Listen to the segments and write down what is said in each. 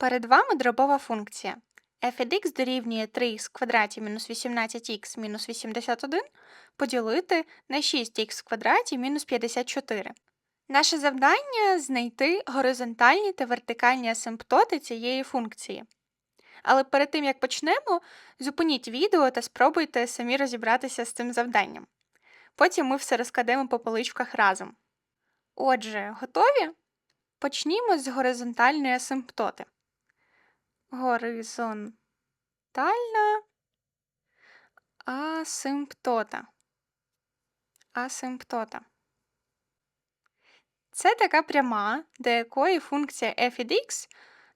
Перед вами дробова функція. f від x дорівнює 3х в квадраті мінус 18х мінус 81 поділити на 6х в квадраті мінус 54. Наше завдання знайти горизонтальні та вертикальні асимптоти цієї функції. Але перед тим як почнемо, зупиніть відео та спробуйте самі розібратися з цим завданням. Потім ми все розкладемо по поличках разом. Отже, готові? Почнімо з горизонтальної асимптоти. Горизонтальна асимптота. Асимптота. Це така пряма, до якої функція f від x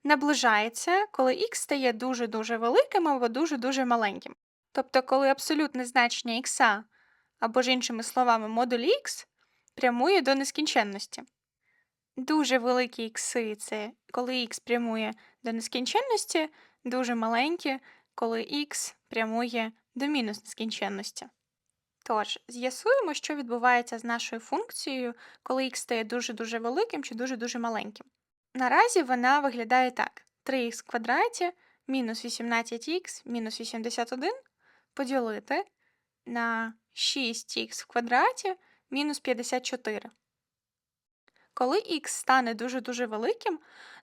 наближається, коли x стає дуже-дуже великим або дуже-дуже маленьким. Тобто, коли абсолютне значення x, або ж іншими словами, модуль x прямує до нескінченності. Дуже великі ікси це коли x прямує до нескінченності, дуже маленькі, коли x прямує до мінус нескінченності. Тож, з'ясуємо, що відбувається з нашою функцією, коли x стає дуже-дуже великим чи дуже-дуже маленьким. Наразі вона виглядає так: 3х в квадраті мінус 18х мінус 81 поділити на 6х в квадраті мінус 54. Коли х стане дуже-дуже великим,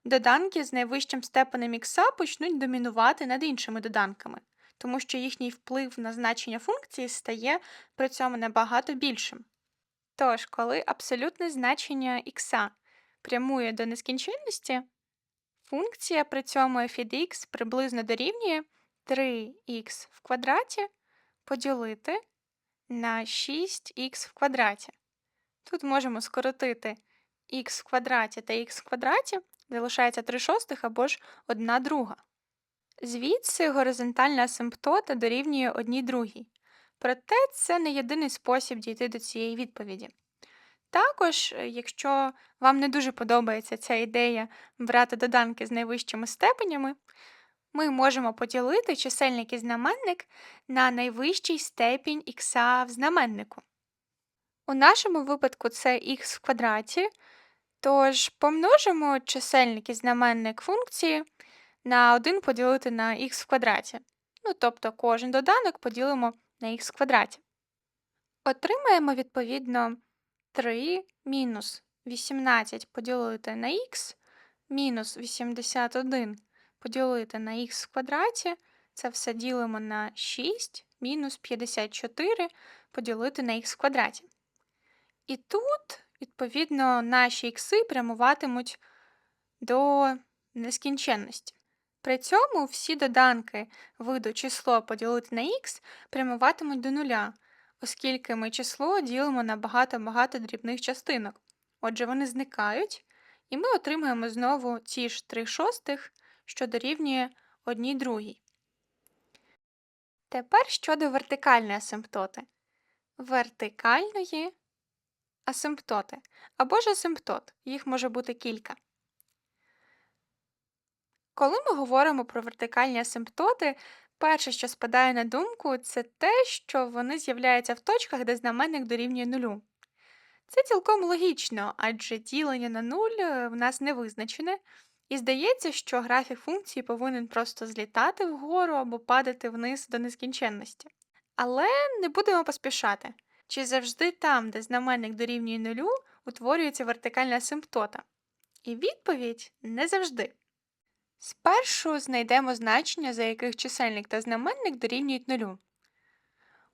доданки з найвищим степенем х почнуть домінувати над іншими доданками, тому що їхній вплив на значення функції стає при цьому набагато більшим. Тож, коли абсолютне значення х прямує до нескінченності, функція при цьому f від x приблизно дорівнює 3х в квадраті поділити на 6х в квадраті. Тут можемо скоротити х в квадраті та х в квадраті, залишається 3 шостих або ж 1 друга. Звідси горизонтальна асимптота дорівнює 1 другій. Проте це не єдиний спосіб дійти до цієї відповіді. Також, е, якщо вам не дуже подобається ця ідея брати доданки з найвищими степенями, ми можемо поділити чисельник і знаменник на найвищий степінь х в знаменнику. У нашому випадку це х в квадраті, тож помножимо чисельник знаменник функції на 1 поділити на х в квадраті. Ну, тобто кожен доданок поділимо на х в квадраті. Отримаємо, відповідно, 3 мінус 18 поділити на х, мінус 81 поділити на х в квадраті. Це все ділимо на 6 мінус 54 поділити на х в квадраті. І тут, відповідно, наші ікси прямуватимуть до нескінченності. При цьому всі доданки виду число поділити на х прямуватимуть до нуля, оскільки ми число ділимо на багато-багато дрібних частинок. Отже, вони зникають, і ми отримуємо знову ті ж 3 шостих, що дорівнює 1 другій. Тепер щодо вертикальної асимптоти. Вертикальної асимптоти або ж асимптот, їх може бути кілька. Коли ми говоримо про вертикальні асимптоти, перше, що спадає на думку, це те, що вони з'являються в точках, де знаменник дорівнює нулю. Це цілком логічно, адже ділення на нуль е, в нас не визначене, і здається, що графік функції повинен просто злітати вгору або падати вниз до нескінченності. Але не будемо поспішати. Чи завжди там, де знаменник дорівнює нулю, утворюється вертикальна асимптота? І відповідь не завжди. Спершу знайдемо значення, за яких чисельник та знаменник дорівнюють нулю.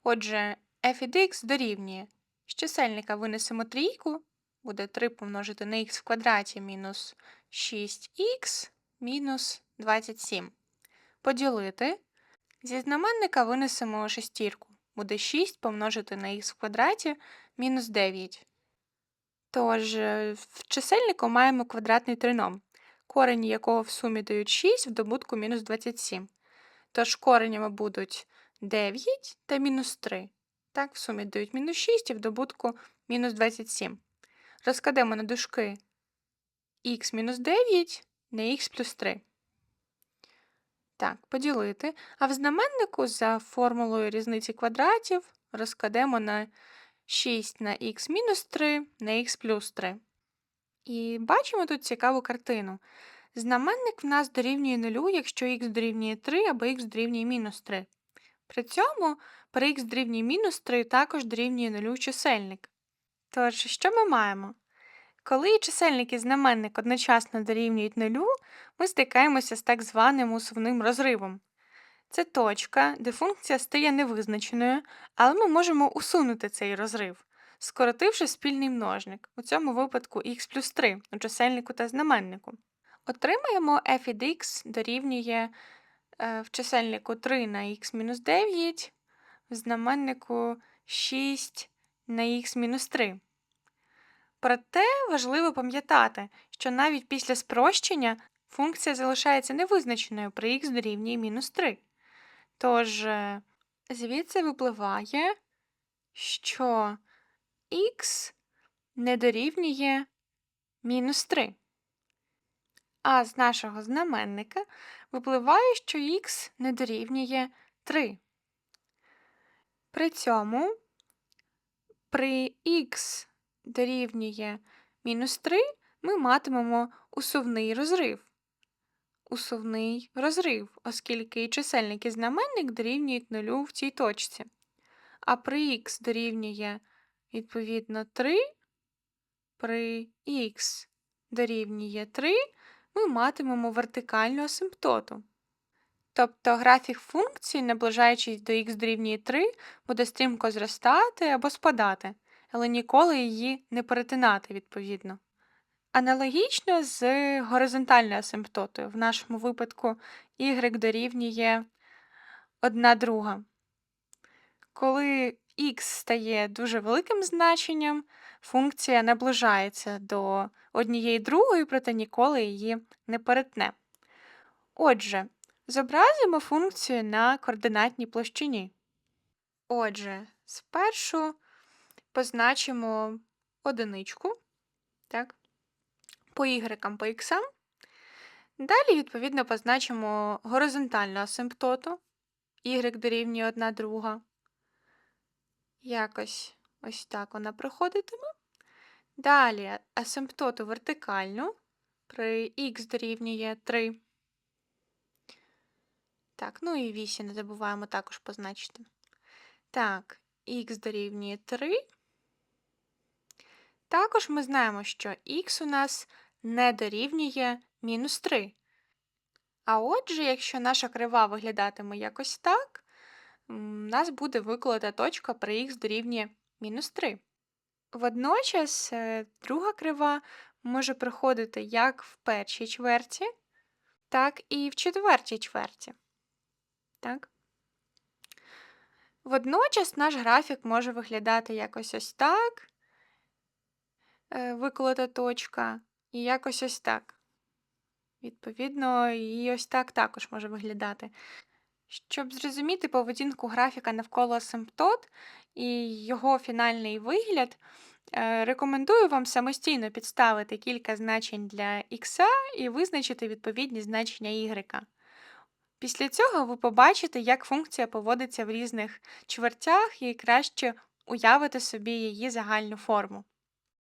Отже, f від x дорівнює. З чисельника винесемо трійку, буде 3 помножити на х в квадраті мінус 6х мінус 27. Поділити. Зі знаменника винесемо шестірку. Буде 6 помножити на х в квадраті мінус 9. Тож, е, в чисельнику маємо квадратний трином корені якого в сумі дають 6 в добутку мінус 27. Тож коренями будуть 9 та мінус 3. Так, в сумі дають мінус 6 і в добутку мінус 27. Розкладемо на дужки х мінус 9 на х плюс 3. Так, поділити. А в знаменнику за формулою різниці квадратів розкладемо на 6 на х мінус 3 на х плюс 3. І бачимо тут цікаву картину. Знаменник в нас дорівнює нулю, якщо х дорівнює 3 або х дорівнює мінус 3. При цьому при х дорівнює мінус 3 також дорівнює нулю чисельник. Тож, що ми маємо? Коли чисельник і знаменник одночасно дорівнюють нулю, ми стикаємося з так званим усувним розривом. Це точка, де функція стає невизначеною, але ми можемо усунути цей розрив, скоротивши спільний множник, у цьому випадку х плюс 3 у чисельнику та знаменнику. Отримаємо f від x дорівнює е, в чисельнику 3 на х мінус 9, в знаменнику 6 на х мінус 3. Проте важливо пам'ятати, що навіть після спрощення функція залишається невизначеною при х дорівнює мінус 3. Тож е, звідси випливає, що х не дорівнює мінус 3. А з нашого знаменника випливає, що х не дорівнює 3. При цьому при х дорівнює мінус 3 ми матимемо усувний розрив. Усувний розрив, оскільки і чисельник і знаменник дорівнюють нулю в цій точці. А при х дорівнює відповідно 3, при х дорівнює 3 ми матимемо вертикальну асимптоту. Тобто графік функції, наближаючись до х дорівнює 3, буде стрімко зростати або спадати, але ніколи її не перетинати відповідно. Аналогічно з горизонтальною асимптотою. В нашому випадку y дорівнює 1 друга. Коли х стає дуже великим значенням, функція наближається до однієї другої, проте ніколи її не перетне. Отже, зобразимо функцію на координатній площині. Отже, спершу позначимо одиничку, так, по y, по x. Далі, відповідно, позначимо горизонтальну асимптоту, y дорівнює 1 друга. Якось ось так вона проходитиме. Далі асимптоту вертикальну при х дорівнює 3. Так, ну і 8 не забуваємо також позначити. Так, х дорівнює 3. Також ми знаємо, що х у нас не дорівнює мінус 3. А отже, якщо наша крива виглядатиме якось так, у нас буде виколота точка при х дорівнює мінус 3. Водночас е, друга крива може проходити як в першій чверті, так і в четвертій чверті. Так? Водночас наш графік може виглядати якось ось так, виколота точка, і якось ось так. Відповідно, і ось так також може виглядати. Щоб зрозуміти поведінку графіка навколо асимптот і його фінальний вигляд, е, рекомендую вам самостійно підставити кілька значень для х і визначити відповідні значення y. Після цього ви побачите, як функція поводиться в різних чвертях і краще уявити собі її загальну форму.